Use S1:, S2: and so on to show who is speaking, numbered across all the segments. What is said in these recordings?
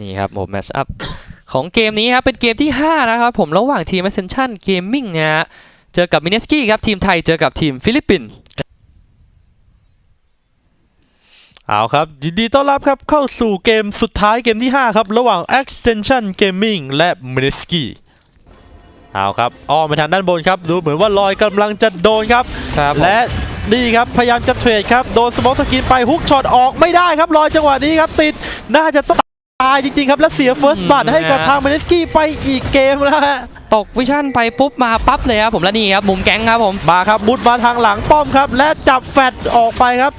S1: นี่ครับผมแมชอัพของเกมนี้ครับเป็นเกมที่ 5 นะครับ ผมระหว่างทีม Ascension Gaming นะฮะเจอกับมิน s สกี้ครับ ทีมไทยเจอกับทีมฟิลิปปินส์
S2: เอาครับ ยินดีต้อนรับครับ เข้าสู่เกมสุดท้ายเกมที่ 5 ครับ ระหว่าง Extension Gaming และ m i n i s k i เอาครับอ้อมไปทางด้านบนครับ ดูเหมือนว่าลอยกำลังจะโดนครับ
S1: ครับผม
S2: และนี่ครับพยายามจะเทรดครับ โดนสมองสกินไปฮุกช็อตออกไม่ได้ครับลอยจังหวะนี้ครับติดน่าจะต้อง ตายจริงๆครับ และเสีย First b l o o d ให้กับทาง m i n i s k i ไปอีกเกมแล้วฮะ
S1: ตกวิชั่นไปปุ๊บมาปั๊บเลยครับผมและนี่ครับ มุมแก๊งครับผม
S2: มาครับมุดมาทางหลังป้อมครับ และจับแฟดออกไปครับ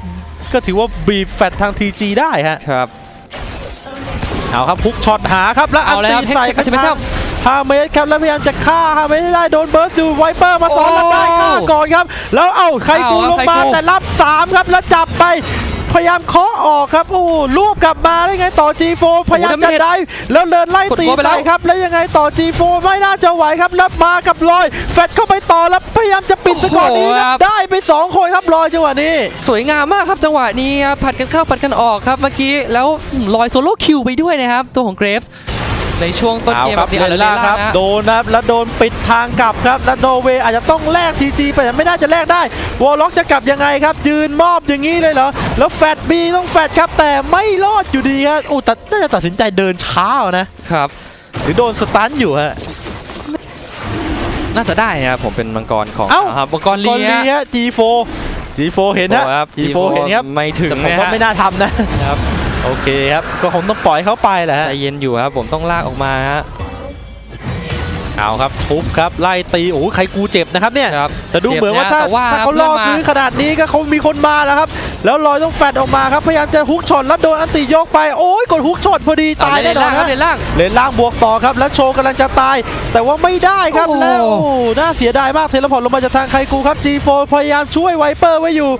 S2: ก็ถือว่าบีบแฟดทาง TG ได้ฮะ
S1: ครับ
S2: เอาครับพุกช็อตหาครับแล้วอัน
S1: เอาแล้ว
S2: ตี
S1: ครับ
S2: ใส่
S1: Hex
S2: กระ
S1: Special
S2: ฮาเมสครับแล้วพยายามจะฆ่าฮาเมสให้ได้โดนเบิร์สดูไวเปอร์มาสอน
S1: โอ้
S2: แล้วได้ฆ่าก่อนครับ แล้วเอ้าใครกู
S1: เอาครับ
S2: ลงมา
S1: ไคกู
S2: แต่รับ 3 ครับแล้วจับไป พยายามเคาะออกครับโอ้โหลูบกลับมาได้ไงต่อ G4 พยายามจะได้แล้วเดินไล่
S1: กด
S2: ตี
S1: หัวไปแล้ว
S2: ใส่ครับ แล้วยังไงต่อ G4 ไม่น่าจะไหวครับแล้วมากับลอย แฟดเข้าไปต่อแล้วพยายามจะปิดสกอร์นี้ครับได้ไปสองคนครับลอยจังหวะนี้
S1: สวยงามมากครับจังหวะนี้ครับผัดกันเข้าผัดกันออกครับเมื่อกี้แล้วลอยโซโล่คิวไปด้วยนะครับตัวของเกรฟส์ ในช่วงต้น
S2: เอา
S1: เกม
S2: ครับ
S1: นี้
S2: เลนล่างครับ
S1: นะ
S2: โดนนะครับแล้วโดนปิดทางกลับครับแล้วโนเวย์อาจจะต้องแลกทีจีไปแต่ไม่น่าจะแลกได้วอลล็อกจะกลับยังไงครับ ยืนมอบอย่างนี้เลยเหรอแล้วแฟดบีต้องแฟดครับแต่ไม่รอดอยู่ดีครับอู้แต่น่าจะตัดสินใจเดินช้าเอานะ
S1: ครับ
S2: หรือโดนสตันอยู่ฮะ
S1: น่าจะได้นะครับผมเป็นมังกรของ
S2: เอ้า
S1: ครับมังกรลี
S2: ก่อนลี
S1: ฮะ
S2: ฮะ G4 G4 เห็นนะ
S1: โอ้ครับ
S2: G4 เห็นครับ
S1: ไม่ถึง
S2: แต่ผม
S1: นะ
S2: ว่า
S1: ฮะ
S2: ไม่น่าทำนะครับ โอเคครับ ก็คงต้องปล่อยเขาไปแหละฮะ
S1: ใจเย็นอยู่ครับผมต้องลากออกมาฮะ
S2: เอาครับทุบครับไล่ตีโอ้โหใครกูเจ็บนะครับเนี่ย
S1: ครับ
S2: แต่ดูเหมือนว่า
S1: จ็
S2: ถ้า
S1: บนะแต่ว่า
S2: ถ้าเขาล่อซื้อขนาดนี้ก็คงมีคนมาแล้วครับ แล้วลอยต้องแฟดออกมาครับพยายามจะฮุกช็อตแล้วโดนอันติยกไปโอ้ยกดฮุกช็อตพอดีตาย
S1: เล
S2: แน่
S1: น
S2: นอ
S1: ล่านงครับ
S2: ฮะ
S1: เลนล่าง
S2: เลนล่างบวกต่อครับแล้วโชว์กำลังจะตาย แต่ว่าไม่ได้ครับ
S1: โอ้โห
S2: แล้วโอ้โหน่าเสียดายมากเทเลพอร์ตลงมาจากทางไคกูครับ G4 พยายามช่วยไวเปอร์ไว้อยู่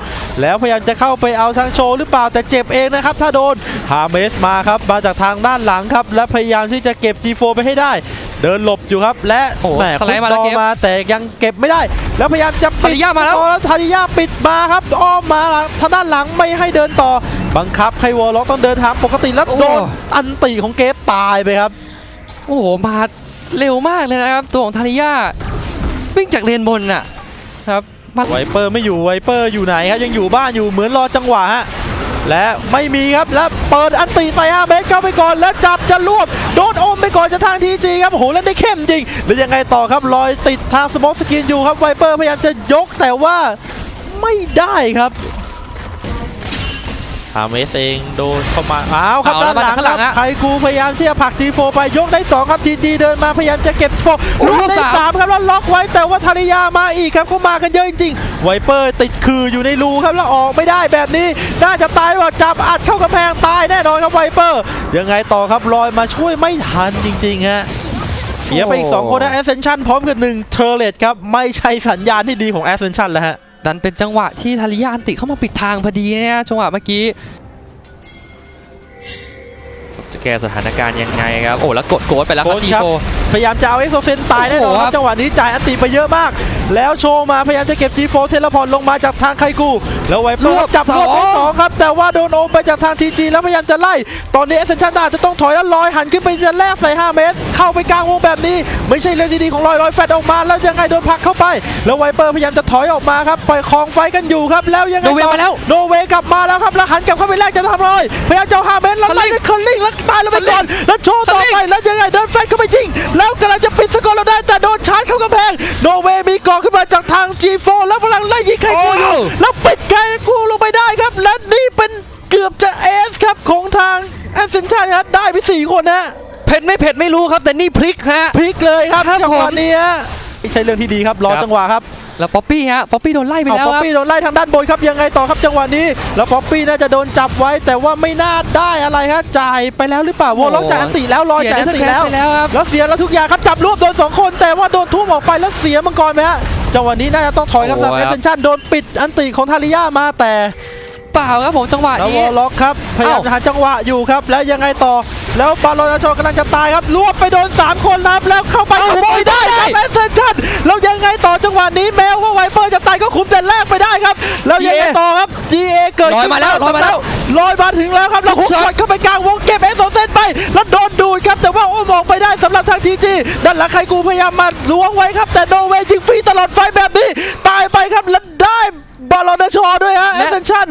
S2: แล้วพยายามจะเข้าไปเอาทางโชว์หรือเปล่าแต่เจ็บเองนะครับถ้าโดนฮาเมสมาครับมาจากทางด้านหลังครับและพยายามที่จะเก็บ G4 ไปให้ได้เดินหลบอยู่ครับและ
S1: โอ้โห
S2: แหม
S1: สไลด์มาแล้ว
S2: ฟุต
S1: เก
S2: บอ
S1: ม
S2: มาแต่ยังเก็บไม่ได้ แล้วพยายามจะปิด
S1: ทาริยามาแล้ว
S2: ต่อแล้วทาริยาปิดมาครับอ้อมมาหลังทางด้านหลังไม่ให้เดินต่อ บังคับให้วอลล็อกต้องเดินทางปกติแล้ว
S1: โอ้
S2: โดนอันติของเกฟตายไปครับ
S1: โอ้โห มาเร็วมากเลยนะครับ ตัวของทาริยาวิ่งจากเลนบนน่ะครับมา
S2: ไวเปอร์ไม่อยู่ไวเปอร์อยู่ไหนครับยังอยู่บ้านอยู่เหมือนรอจังหวะฮะ และไม่มีครับและเปิดอันตีใส่อาเบสเข้าไปก่อน และจับจะรวบโดนอมไปก่อนจะทางทีจีครับโอ้โหแล้วได้เข้มจริงหรือยังไงต่อครับลอยติดทางสมอสกินอยู่ครับไวเปอร์พยายามจะยกแต่ว่าไม่ได้ครับ อาเมสเองโดนเข้ามา อ้าวครับ
S1: เอาแล้
S2: ด้า
S1: วน
S2: หลัง
S1: มาจากข้างหลัง
S2: ครับ
S1: ฮะ
S2: ไคกูพยายามที่จะผลักทีโฟไปยกได้สองครับทีจีเดินมาพยายามจะเก็บโฟ
S1: โอ้
S2: ลูกได้
S1: สาม
S2: สามครับแล้วล็อกไว้แต่ว่าทาริยามาอีกครับเขามากันเยอะจริงๆ ไวเปอร์ติดคืออยู่ในรูครับแล้วออกไม่ได้แบบนี้ น่าจะตายหรือเปล่าจับอัดเข้ากระแพงตายแน่นอนครับไวเปอร์ ยังไงต่อครับลอยมาช่วยไม่ทันจริงๆฮะเสียไปอีก 2 คนนะ Ascension พร้อมกับ1เทอร์เลตครับไม่ใช่สัญญาณที่ดีของ Ascension แล้วฮะ
S1: ดันเป็นจังหวะที่ทาริยาอันติเข้ามาปิดทางพอดีเนี่ยจังหวะเมื่อกี้จะแก้สถานการณ์ยังไงครับ โอ้แล้วกดโกดไปแล้วครับ
S2: โกด
S1: จี
S2: ครับ
S1: โฟ
S2: พยายามจะเอาเอ็กโซเซนตายแน่นอน
S1: โอ้โห
S2: ค
S1: ครั
S2: รับบจังหวะนี้จ่ายอันติไปเยอะมาก แล้วโชว์มาพยายามจะเก็บ G4 เทเลพอร์ตลงมาจากทางไคกู แล้วไวเปอ
S1: รว
S2: ร์
S1: บ
S2: จับรวบ
S1: สอง
S2: ได้สองครับ แต่ว่าโดนโอมไปจากทางทีจีแล้วพยายามจะไล่ ตอนนี้เอเซนชันอาจจะต้องถอยแล้วลอยหันขึ้นไปจะแลกใส่5เมตร เข้าไปกลางวงแบบนี้ ไม่ใช่เรื่องที่ดีของลอยลอยแฟดออกมาแล้วยังไงโดนผลักเข้าไป แล้วไวเปอร์พยายามจะถอยออกมาครับปล่อยคลองไฟกันอยู่ครับแล้วยังไง
S1: โนเวย์
S2: ต่อ
S1: มาแล้ว
S2: โนเวย์กลับมาแล้วครับแล้วหันกลับเข้าไปแลกจะทำอะไรพยายามจะเอา5เมตรแล้วไล่ด้วยคัลลิงแล้วตายแล้วไปก่อนแล้วโชว์ต่อไปแล้วยังไงเดินแฟนเข้าไปยิงแล้วกำลังจะปิดสกอร์เราได้แต่โดนชาร์จเข้ากำแพง โนเวย์มีกองขึ้นมาจากทาง G4 แล้วพลังไล่ยิงไคกูอยู่
S1: โอ้
S2: แล้วปิดไคกูลงไปได้ครับ และนี่เป็นเกือบจะเอสครับของทางแอสเซนชันครับได้ไป4คนนะ
S1: เผ็ดไม่เผ็ดไม่รู้ครับแต่นี่พลิกฮะ
S2: พลิกเลยครับ
S1: ครับ
S2: จังหวะ
S1: ผม
S2: นี้ฮะไม่ใช่เรื่องที่ดีครับรอ
S1: ครับ
S2: จังหวะครับ
S1: แล้วป๊อปปี้ฮะป๊อปปี้โดนไล่ไป
S2: เอา
S1: แล้ว
S2: ป๊อป
S1: ครับ
S2: ปี้โดนไล่ทางด้านบนครับยังไงต่อครับจังหวะนี้ แล้วป๊อปปี้น่าจะโดนจับไว้ แต่ว่าไม่น่าได้อะไรฮะจ่ายไปแล้วหรือเปล่าวอลล็อกจ่ายอันติแล้วรอย
S1: เสีย
S2: จ่ายอันติ
S1: เด
S2: แล้ว
S1: ไปแล้วครับ
S2: แล้วเสียแล้วทุกอย่างครับจับรวบโดนสองคนแต่ว่าโดนทุ่มออกไปแล้วเสียมังกรไหมฮะจังหวะนี้น่าจะต้องถอยครับ
S1: โอ้
S2: สำหรับ
S1: โห
S2: เอ
S1: ครับ
S2: เซนชันโดนปิดอันติของทาริยามาแต่
S1: เปล่าครับผมจังหวะ
S2: แล้ว
S1: นี้
S2: วอลล็อกครับพยายาม
S1: เอ้า
S2: จะหาจังหวะอยู่ครับ แล้วยังไงต่อ แล้วบาลอนอาโชกำลังจะตายครับรวบไปโดน 3 คนนะครับแล้วเข้าไป
S1: เอ้า
S2: ขโมยได้ค
S1: ได้
S2: รับเอเซนชันแล้วยังไงต่อจังหวะนี้แม้ว่าไวเปอร์จะตายก็คุมแต่แรกไปได้ครับ แล้วยังไง
S1: GA
S2: ต่อครับ GA เกิด
S1: ลอยมาแล้วลอยมาแล้ว
S2: ลอยมาถึงแล้วครับแล้วฮุก
S1: ช็อต
S2: ช็อตเข้าไปกลางวงเก็บเอสโซเซนไปแล้วโดนดูดครับแต่ว่าโอ้มองไปได้สำหรับทางทีจีด้านหลังใครกูพยายามมาล้วงไว้ครับแต่โนเวย์ยิงฟรีตลอดไฟแบบนี้ตายไปครับแล้วได้บอลลอนเดอร์ชอด้วย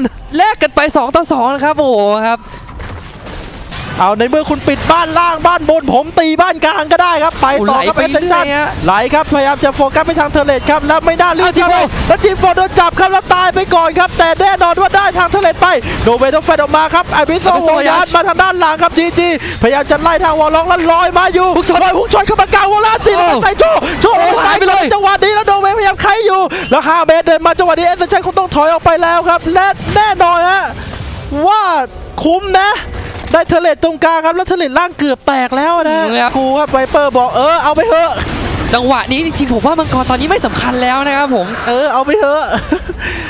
S2: ฮะเอ
S1: และ
S2: เซนชั่น
S1: แลกกันไป 2 ต่อ2นะครับโอ้โหครับ
S2: เอาในเมื่อคุณปิดบ้านล่างบ้านบน ผมตีบ้านกลางก็ได้ครับ ไปต่อครับ
S1: โอ้ไหลไป
S2: เอเซนชั่น
S1: เรื่อยๆฮะ
S2: ไหลครับ พยายามจะโฟกัสไปทางเทเลตครับ แล้วไม่น่ารีบ
S1: เอาจีโฟ
S2: ครับแล้วจีโฟโดนจับครับแล้วตายไปก่อนครับ แต่แน่นอนว่าได้ทางเทเลตไปโนเวย์ต้องแฟดออกมาครับไอพิโซ
S1: Abysso
S2: โวยัส
S1: Voyage
S2: มาทางด้านหลังครับจีจีพยายามจะไล่ทางวอลล็อกแล้วลอยมาอยู่
S1: พุ่งชน
S2: ลอยพุ่งชนเข้ามากลางวอลล็อกตีแล้ว
S1: โอ้
S2: ใส่โชว์โชว์
S1: โอ้
S2: ไป
S1: หายไปเลย
S2: จังหวะนี้ แล้วโนเวย์พยายามไขอยู่แล้วฮาเมสเดินมาจังหวะนี้เอเซนชั่นคงต้องถอยออกไปแล้วครับ และแน่นอนฮะว่าคุ้มนะ ได้เทเลตตรงกลางครับแล้วเทเลตล่างเกือบแตกแล้วนะ
S1: อืมครับ
S2: ครูครับไวเปอร์บอกเออเอาไปเถอะ
S1: จังหวะนี้จริงๆผมว่ามังกรตอนนี้ไม่สำคัญแล้วนะครับผม
S2: เออเอาไปเถอะ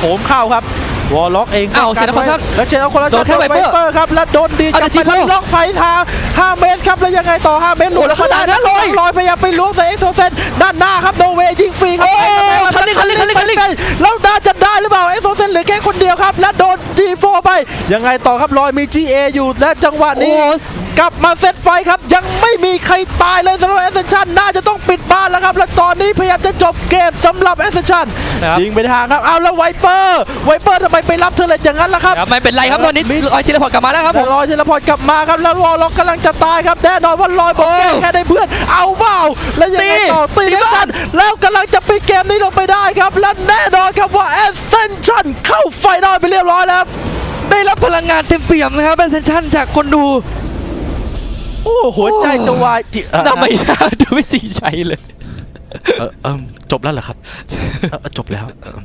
S2: ผมเข้าครับ วอลล็อกเอง
S1: อ้าว
S2: ป้งกั
S1: เชนนครชัด
S2: แล้วเชนนครชัด
S1: โดนแค่
S2: ไว
S1: Viper
S2: เปอร์ครับแล้วโดนดี
S1: เอา
S2: จับ
S1: แต่
S2: ไป
S1: Chico
S2: ล็อกไฟทาง5เมตรครับแล้วยังไงต่อ 5 เมตรหลุ
S1: โอ้แล้วข้างหลังนะลอย
S2: ลอยพยายามไปล้วงใส่เอ็กโซเซนด้านหน้าครับโนเวย์ยิงฟรีครับ
S1: โอ้
S2: ไป
S1: คันลิงคันลิงคันลิงคันลิง
S2: แล้วน่าจะได้หรือเปล่าเอ็กโซเซนเหลือแค่คนเดียวครับ และโดน G4 ไปยังไงต่อครับลอยมี GA อยู่และจังหวะ
S1: โอ้
S2: นี้กลับมาเซตไฟครับ ยังไม่มีใครตายเลยสำหรับเอเซนชันน่าจะต้องปิดบ้านแล้วครับ และตอนนี้พยายามจะจบเกมสำหรับเอเซนชัน
S1: ครับ
S2: ยิงไปทางครับเอาแล้วไวเปอร์ไวเปอร์ทำไมไปรับเทอร์เลตอย่างนั้นล่ะครับ
S1: ครับไม่เป็นไรครับตอนนี้ลอยเจเลพอร์ตกลับมาแล้วครับผ
S2: แต่
S1: ม
S2: ลอยเทเลพอร์ตกลับมาครับแล้ววอลล็อกกำลังจะตายครับแน่นอนว่าลอยบอก
S1: โอ้
S2: แก้แค่ได้เพื่อนเอาเปล่าแล้วยังไงต่อ
S1: ตี
S2: ตี
S1: ตี
S2: ด้วย
S1: บ้า
S2: กันนแล้วกำลังจะปิดเกมนี้ลงไปได้ครับและแน่นอนครับว่าเอเซนชันเข้าไฟนอลไปเรียบร้อยแล้ว
S1: ได้รับพลังงานเต็มเปี่ยมนะครับเป็นเซนชั่นจากคนดู
S2: โอ้หัวใจจะวายจิอะ
S1: ทำไมชาดูไม่จริงใจเลย
S2: เออเอมจบแล้วเหรอครับเออจบแล้วเออ